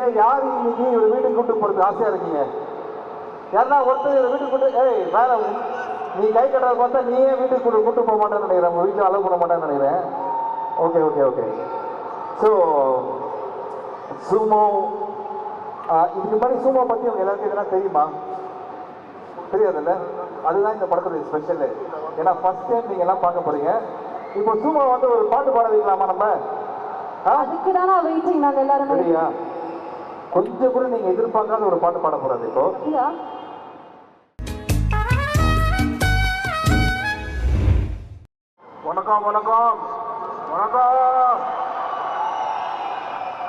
இங்க யார் இன்னைக்கு இவர் வீட்டுக்கு கூட்டு போறது ஆசையா இருக்கீங்க? யாருன்னா ஒருத்தர் வீட்டுக்கு கூட்டு ஏய் வேலை நீ கை கட்டுறத பார்த்தா நீயே வீட்டுக்கு கூட்டு கூட்டு போக மாட்டேன்னு நினைக்கிறேன். உங்க வீட்டில் அலோவ் பண்ண மாட்டேன்னு நினைக்கிறேன். Okay okay okay so Sumo இதுக்கு முன்னாடி சுமோ பத்தி உங்க எல்லாருக்கும் எதனா தெரியுமா? தெரியாதுல்ல? அதுதான் இந்த படத்துடைய ஸ்பெஷல் ஏன்னா ஃபர்ஸ்ட் டைம் நீங்க எல்லாம் பார்க்க போறீங்க. இப்போ சுமோ வந்து ஒரு பாட்டு பாட வைக்கலாமா நம்ம? அதுக்கு தானே வெயிட்டிங் நாங்க எல்லாருமே? சரியா? கொஞ்சம் கூட நீங்க எதிர்பார்க்காத ஒரு பாட்டு பாட போறாரு இப்போ. அப்படியா? வணக்கம் வணக்கம். வணக்கம்.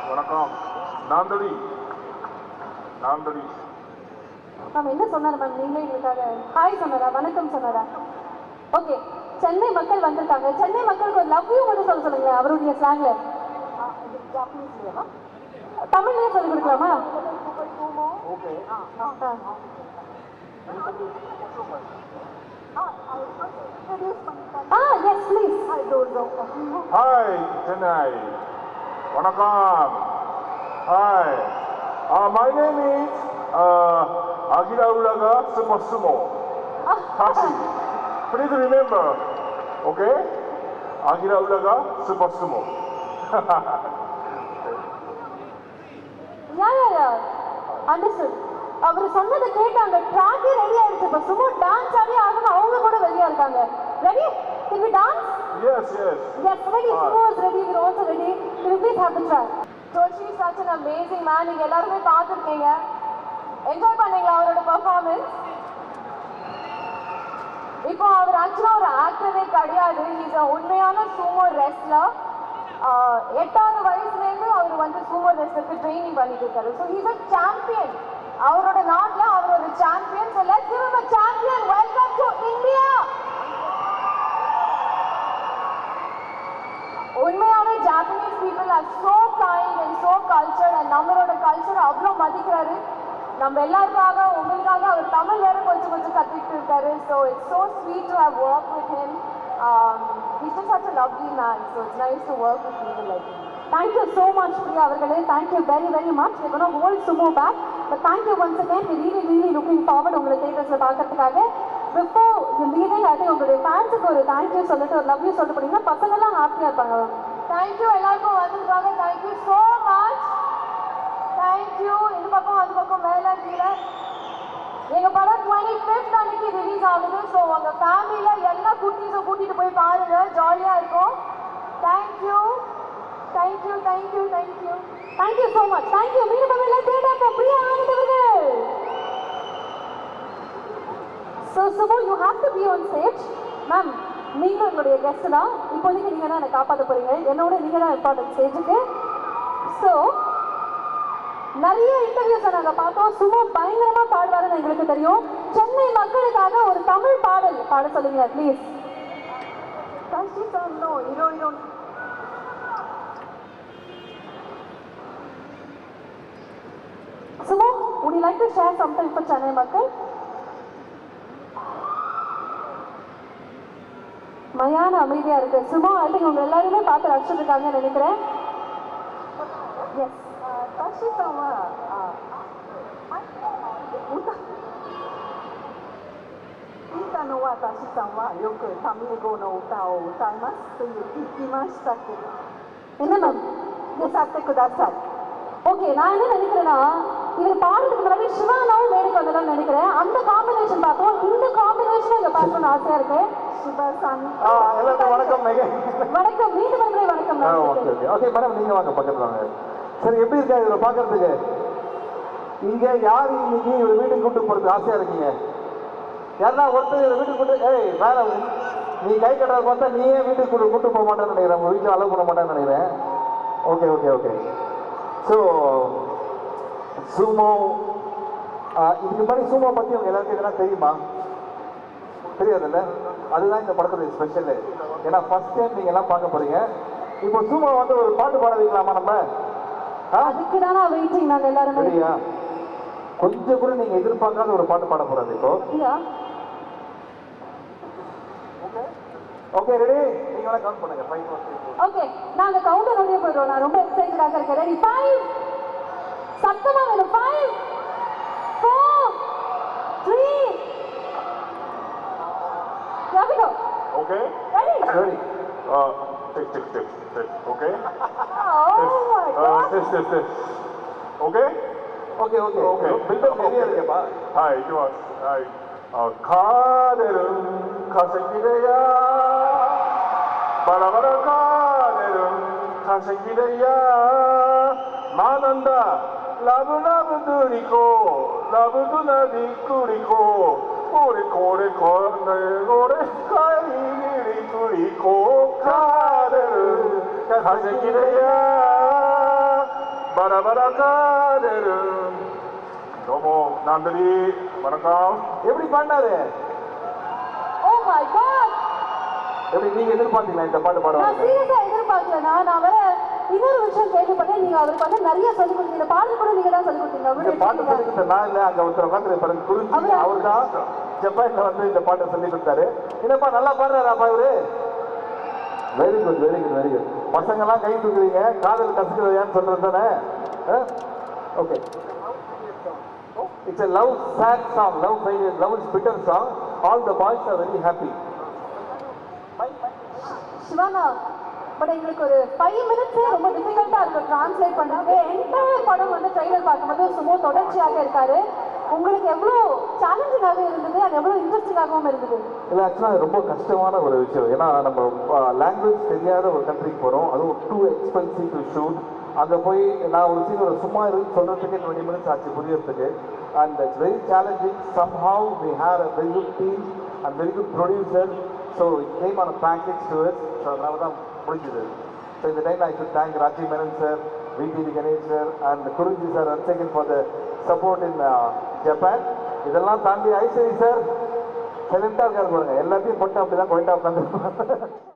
வணக்கம். நாந்தடி நாந்தடி மேம் என்ன சொன்னாரு மேம் நீங்களே எங்களுக்காக. ஹாய் சொன்னாரா? வணக்கம் சொன்னாரா? ஓகே சென்னை மக்கள் வந்திருக்காங்க. சென்னை மக்களுக்கு ஒரு லவ் யூ மட்டும் சொல்ல சொல்லுங்க அவருடைய ஸ்லாங்ல தமிழ்லயே சொல்லி கொடுக்கலாமா okay ah yes please hi Chennai வணக்கம் hi my name is Akila Ulaga super Sumo Taxi. Please remember, okay? Agira Ulaga Super Sumo. Yeah yeah yeah understood அவர் சொன்னதை கேட்டாங்க. ட்ராக்கே ரெடி ஆயிடுச்சு. இப்போ சும்மா டான்ஸ் ஆடி ஆகணும். அவங்க கூட வெளியா இருக்காங்க. Ready can we dance Yes, yes. Yes, ready. Sumo is ready. We're also ready. Can you please have the track? Joshi is such an amazing man. நீங்க எல்லாருமே பார்த்துருக்கீங்க. என்ஜாய் பண்ணீங்களா அவரோட பெர்ஃபார்மன்ஸ் இப்போ அவர் ஆக்சுவலாக ஒரு ஆக்டரே கிடையாது. இஸ் உண்மையான சூமோ ரெஸ்லர் எட்டாவது வயசுலேருந்து அவர் வந்து சூமோ ட்ரைனிங் பண்ணிட்டு இருக்காரு ஸோ இஸ் அ சாம்பியன் அவரோட நாட்டில் அவர் ஒரு சாம்பியன் சொல்ல திரும்ப சாம்பியன் வெல்கம் டு இந்தியா உண்மையாவே Japanese people are so kind and so culture and நம்மளோட கல்ச்சர் அவ்வளோ மதிக்கிறாரு. நம்ம எல்லாருக்காக உங்களுக்காக அவர் தமிழ் வேற கொஞ்சம் கொஞ்சம் கற்றுக்கிட்டு இருக்காரு. So it's so sweet to have work with him he's just such a lovely man so it's nice to work with people like him Thank you so much, Priya அவர்களே Thank you very, very much. We're going to hold Sumo back. But thank you once again. We're really, really looking forward உங்களை தேட்டர்ஸில் பார்க்கறதுக்காக. Before you leaving I think உங்களுடைய ஃபேன்ஸுக்கு ஒரு thank you சொல்லிட்டு ஒரு love you சொல்லிட்டு போனீங்கன்னா பசங்கெல்லாம் ஹாப்பியாக இருப்பாங்க. தேங்க்யூ எல்லாருக்கும் வந்திருக்காங்க தேங்க்யூ ஸோ மச் தேங்க்யூ இந்த பக்கம் அந்த பக்கம் மேலே கீழே. எங்க படம் டுவெண்ட்டி ஃபிஃப்த் அன்னைக்கு ரிலீஸ் ஆகுது. ஸோ உங்க ஃபேமிலியில எல்லா குட்டீஸும் கூட்டிட்டு போய் பாருங்க. ஜாலியா இருக்கும். Thank you thank you thank you thank you thank you so much thank you மீண்டும் தமிழ்ல theatre Priya ஆனந்தவர்கள். So Sumo you have to be on stage ma'am நீங்களும் எங்களுடைய கெஸ்ட் தான். இப்போதைக்கு நீங்கள் தான் என்னை காப்பாற்ற போறீங்க. என்னோட நீங்கள் தான் இம்பார்ட்டன்ட் ஸ்டேஜுக்கு ஸோ நிறைய இன்டர்வியூஸை நாங்கள் பார்த்தோம். சும்மா பயங்கரமாக பாடுவாருன்னு எங்களுக்கு தெரியும். சென்னை மக்களுக்காக ஒரு தமிழ் பாடல் பாட சொல்லுங்க please Sumo would you like to share something for Chennai Makkal? மயான அமைதியா இருக்கு. சும்மா ஐ திங்க் உங்க எல்லாருமே பார்த்து ரசிச்சிருக்காங்கன்னு நினைக்கிறேன். எஸ் ஃபர்ஸ்ட் 聞いたのは大志さんはよくタミ語の歌を歌いますという聞きましたけど என்ன மேம் 歌ってください ஓகே நான் என்ன நினைக்கிறேன்னா இவர் பாடுறதுக்கு முன்னாடி சிவானாவும் மேடைக்கு வந்ததான்னு நினைக்கிறேன் அந்த காம்பினேஷன் பார்த்தோம் இந்த காம்பினேஷன் இங்க பார்க்கணும்னு ஆசையா இருக்கு 柴さん ஆ எல்லாருக்கும் வணக்கம் மெக வணக்கம் மீண்டும் ஒருமுறை வணக்கம் ஆ ma'am. Okay okay okay madam நீங்க வாங்க பக்கத்துல வாங்க சரி எப்படி இருக்கா இதில் பார்க்கறதுக்கு இங்க யார் இன்னைக்கு இவர் வீட்டுக்கு கூட்டு போறது ஆசையா இருக்கீங்க யாருன்னா ஒருத்தர் வீட்டுக்கு கூட்டு ஏய் வேலை நீ கை கட்டுறத பார்த்தா நீயே வீட்டுக்கு கூட்டு கூட்டு போக மாட்டேன்னு நினைக்கிறேன். உங்க வீட்டில் அலோவ் பண்ண மாட்டேன்னு நினைக்கிறேன். Okay okay okay. So Sumo இதுக்கு முன்னாடி சுமோ பத்தி உங்க எல்லாருக்கும் எதனா தெரியுமா? தெரியாதுல்ல? அதுதான் இந்த படத்துடைய ஸ்பெஷல் ஏன்னா ஃபர்ஸ்ட் டைம் நீங்க எல்லாம் பார்க்க போறீங்க. இப்போ சும்மா வந்து ஒரு பாட்டு பாட வைக்கலாமா நம்ம? அதுக்கு தானே வெயிட்டிங் நாங்க எல்லாருமே. சரியா? கொஞ்சம் கூட நீங்க எதிர்பார்க்காத ஒரு பாட்டு பாட போறாரு இப்போ. ஓகே ரெடி நீங்க வேணா கவுண்ட் பண்ணுங்க five four three four okay நாங்க கவுண்டர் ஓடியே போயிடுவோம் நான் ரொம்ப எக்ஸைட்டடாக இருக்கேன் ரெடி ஃபைவ் சத்தமா வேணும் five four three ரவிகோ Okay? Ready ready Uh, test, test, test, test. Okay? Oh my Uh, god test, test, test. Okay? Okay okay Okay. Build up நிறைய இருக்கேப்பா はい、行きます。はい。あ、カーデルン、化石でや 化石でや学んだ。ラブラブドゥリコ、ラブドゥナディクリコ、これこれこれこれ、カイリリクリコ、カーデルン、化石でやバラバラカーデルン。どうも、ナンドリー、マラカン。 எப்படி பாடினாரு ஓ மை காட் எப்படி நீங்க எதிர்பார்த்தீங்களா இந்த பாட்டு நான் பாடுவாங்க சீரியஸா எதிர்பார்க்கலண்ணா நான் வேற இன்னொரு விஷயம் கேள்விப்பட்டேன் நீங்க அவருக்கு வந்து நிறைய சொல்லி கொடுத்தீங்க. பாடல் கூட நீங்க தான் சொல்லி கொடுத்தீங்க. பாட்டு சொல்லி கொடுத்த நான் இல்ல அங்க ஒருத்தர் உட்காந்து குறிஞ்சி அவரா? தான் ஜப்பான்ல வந்து இந்த பாட்டை சொல்லி கொடுத்தாரு. என்னப்பா நல்லா பாடுறாராப்பா இவரு? Very good very good very good பசங்க எல்லாம் கை தூக்குறீங்க. காதல் கசுக்கிறதையான்னு சொல்றது தானே? Okay it's a love sad song love failure love is bitter song. All the boys are very happy. சிவானா பட் எங்களுக்கு ஒரு ஃபைவ் மினிட்ஸே ரொம்ப டிஃபிகல்ட்டாக இருக்கும் ட்ரான்ஸ்லேட் பண்ணுறது என்டையர் படம் வந்து ட்ரெய்லர் பார்க்கும்போது சும்மா தொடர்ச்சியாக இருக்காரு. உங்களுக்கு எவ்வளோ சேலஞ்சிங்காக இருந்தது அது எவ்வளோ இன்ட்ரெஸ்டிங்காகவும் இருந்தது? இல்லை ஆக்சுவலாக ரொம்ப கஷ்டமான ஒரு விஷயம். ஏன்னா நம்ம லாங்குவேஜ் தெரியாத ஒரு கண்ட்ரிக்கு போகிறோம் அதுவும் டூ எக்ஸ்பென்சிவ் டு ஷூட் அங்கே போய் நான் ஒரு சீன் ஒரு சும்மா இருந்து சொல்கிறதுக்கு டுவெண்ட்டி மினிட்ஸ் ஆச்சு புரியறதுக்கு. And it's very challenging some we have a very good team and very good producer so it came on package to is so அதனால தான் முடிஞ்சுது. ஸோ இந்த time I should thank Rajiv Menon sir VTV Ganesh sir and Guruji sir one second for the support in Japan இதெல்லாம் தாண்டி Ishari sir சைலண்டாக இருக்காரு பாருங்க எல்லாத்தையும் போட்டு அப்படி தான் போயிட்டா உட்காந்து